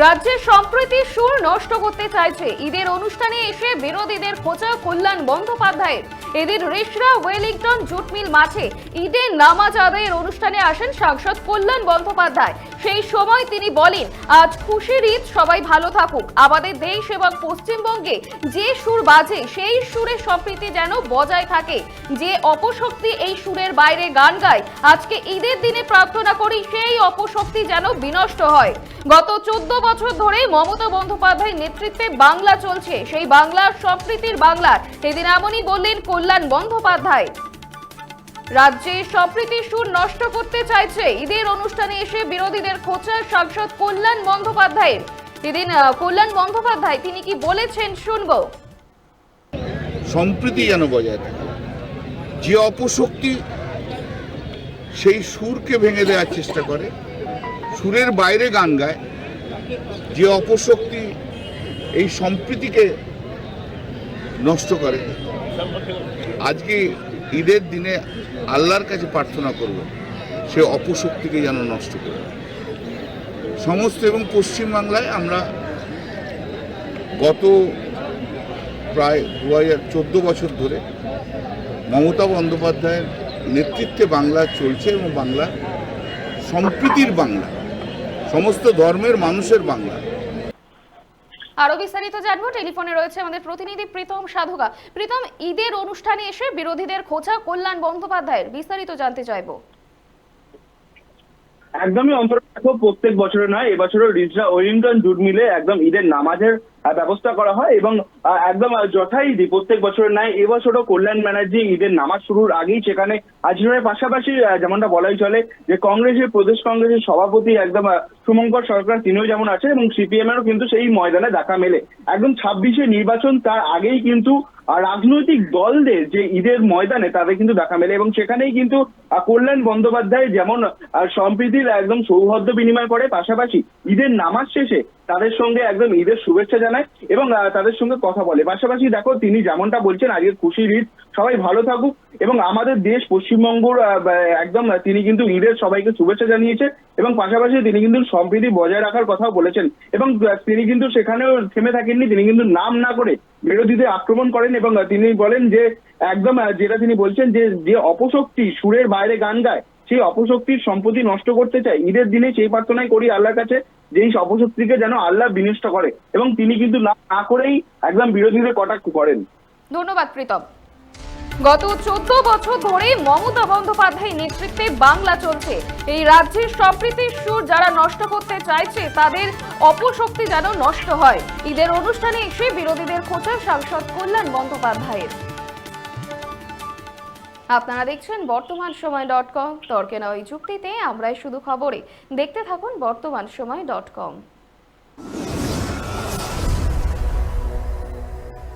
রাজ্যের সম্প্রীতি সুর নষ্ট করতে চাইছে। ঈদের অনুষ্ঠানে এসে বিরোধীদের খোঁচা কল্যাণ বন্দ্যোপাধ্যায়ের। এদিন রিসরা ওয়েলিংটন জুট মিল মাঠে ঈদের নামাজ আদায়ের অনুষ্ঠানে আসেন সাংসদ কল্যাণ বন্দ্যোপাধ্যায়। সেই সময় তিনি বলেন, আজ খুশির ঈদ, সবাই ভালো থাকুক। আমাদের দেশ এবং পশ্চিমবঙ্গে যে সুর বাজে, সেই সুরের সম্প্রীতি যেন বজায় থাকে। যে অপশক্তি এই সুরের বাইরে গান গায়, আজকে ঈদের দিনে প্রার্থনা করি, সেই অপশক্তি যেন বিনষ্ট হয়। গত চোদ্দ বছর ধরে মমতা বন্দ্যোপাধ্যায়ের নেতৃত্বে বাংলা চলছে। সেই বাংলার সম্প্রীতির বাংলার সেদিন এমনই বললেন কল্যাণ বন্দ্যোপাধ্যায়। রাজ্যে সম্প্রীতির সুর নষ্ট করতে চাইছে। ঈদের অনুষ্ঠানে এসে বিরোধীদের খোঁচা সাংসদ কল্যাণ বন্দ্যোপাধ্যায়ের। আহ, কল্যাণ বন্দ্যোপাধ্যায় তিনি কি বলেছেন শুনব। সম্প্রীতি যেন বজায় থাকে। যে অপশক্তি সেই সুরকে ভেঙে দেওয়ার চেষ্টা করে। সুরের বাইরে গান গায়। যে অপশক্তি এই সম্প্রীতিকে নষ্ট করে। আজকে ঈদের দিনে আল্লাহর কাছে প্রার্থনা করব, সে অপশক্তিকে যেন নষ্ট করে। সমস্ত এবং পশ্চিমবাংলায় আমরা গত প্রায় দু হাজার চোদ্দ বছর ধরে মমতা বন্দ্যোপাধ্যায়ের নেতৃত্বে বাংলা চলছে এবং বাংলা সম্প্রীতির বাংলা। সমস্ত ধর্মের মানুষের বাংলা। আরও বিস্তারিত জানব টেলিফোনে রয়েছে আমাদের প্রতিনিধি প্রীতম সাধুকা প্রীতম ঈদের অনুষ্ঠানে এসে বিরোধীদের খোঁচা কল্যাণ বন্দ্যোপাধ্যায়ের বিস্তারিত জানতে চাইব। একদমই অন্তর্গত প্রত্যেক বছরে নয় এবছরও রিজরা ওয়েলিংটন জুট মিলে একদম ঈদের নামাজের ব্যবস্থা করা হয় এবং আহ, একদম যথারীতি প্রত্যেক বছরের ন্যায় এবছরও কল্যাণ ব্যানার্জি ঈদের নামাজ শুরুর আগেই সেখানে আজমের পাশাপাশি যেমনটা বলাই চলে যে কংগ্রেসের প্রদেশ কংগ্রেসের সভাপতি একদম শুভঙ্কর সরকার, তিনিও যেমন আছেন এবং সিপিএম এরও কিন্তু সেই ময়দানে দেখা মেলে। একদম ছাব্বিশে নির্বাচন, তার আগেই কিন্তু রাজনৈতিক দলদের যে ঈদের ময়দানে তাদের কিন্তু দেখা মেলে এবং সেখানেই কিন্তু কল্যাণ বন্দ্যোপাধ্যায় যেমন সম্প্রীতির একদম সৌহার্দ্য বিনিময় করে, পাশাপাশি ঈদের নামাজ শেষে তাদের সঙ্গে একদম ঈদের শুভেচ্ছা জানায় এবং তাদের সঙ্গে কথা বলে। পাশাপাশি দেখো, তিনি যেমনটা বলছেন, আজকে খুশির ঈদ, সবাই ভালো থাকুক এবং আমাদের দেশ পশ্চিমবঙ্গর একদম, তিনি কিন্তু ঈদের সবাইকে শুভেচ্ছা জানিয়েছে এবং পাশাপাশি তিনি কিন্তু সম্প্রীতি বজায় রাখার কথাও বলেছেন। এবং তিনি কিন্তু সেখানেও থেমে থাকেননি। তিনি কিন্তু নাম না করে বিরোধীদের আক্রমণ করেন এবং তিনি বলেন যে, একদম যেটা তিনি বলছেন যে যে অপশক্তি সুরের বাইরে গান গায়, সেই অপশক্তির সম্পত্তি নষ্ট করতে চায়। ঈদের দিনে সেই প্রার্থনাই করি আল্লাহর কাছে যে এই অপশক্তিকে যেন আল্লাহ বিনষ্ট করে। এবং তিনি কিন্তু না করেই একদম বিরোধীদের কটাক্ষ করেন। ধন্যবাদ, প্রীতম। গত চোদ্দ বছর ধরে মমতা বন্দ্যোপাধ্যায় নেতৃত্বে বাংলা চলছে। এই রাজ্যের সম্প্রীতির সুর যারা নষ্ট করতে চাইছে, তাদের অপশক্তি যেন নষ্ট হয়। ঈদের অনুষ্ঠানে এসে বিরোধীদের খোঁচা সাংসদ কল্যাণ বন্দ্যোপাধ্যায়ের। আপনারা দেখছেন বর্তমান সময় ডট কম। তর্কে নয় যুক্তিতে আমরাই শুধু খবরে। দেখতে থাকুন বর্তমান সময় ডট কম।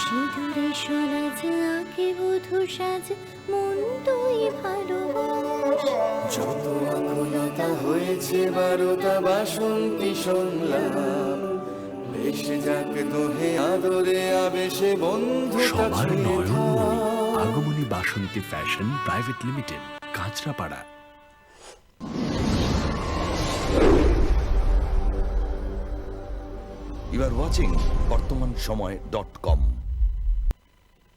সিঁদুরে সরাজ আঁকে বধু সাজ মন তুই ভালোবাস। যত আকুলতা হয়েছে বারোটা বাসন্তী সংলাপ ভেসে যাক দোহে আদরে আবেশে বন্ধু সবার নয়নমণি আগমনী Basanti fashion private limited Kanchrapara. You are watching বর্তমান সময় ডট কম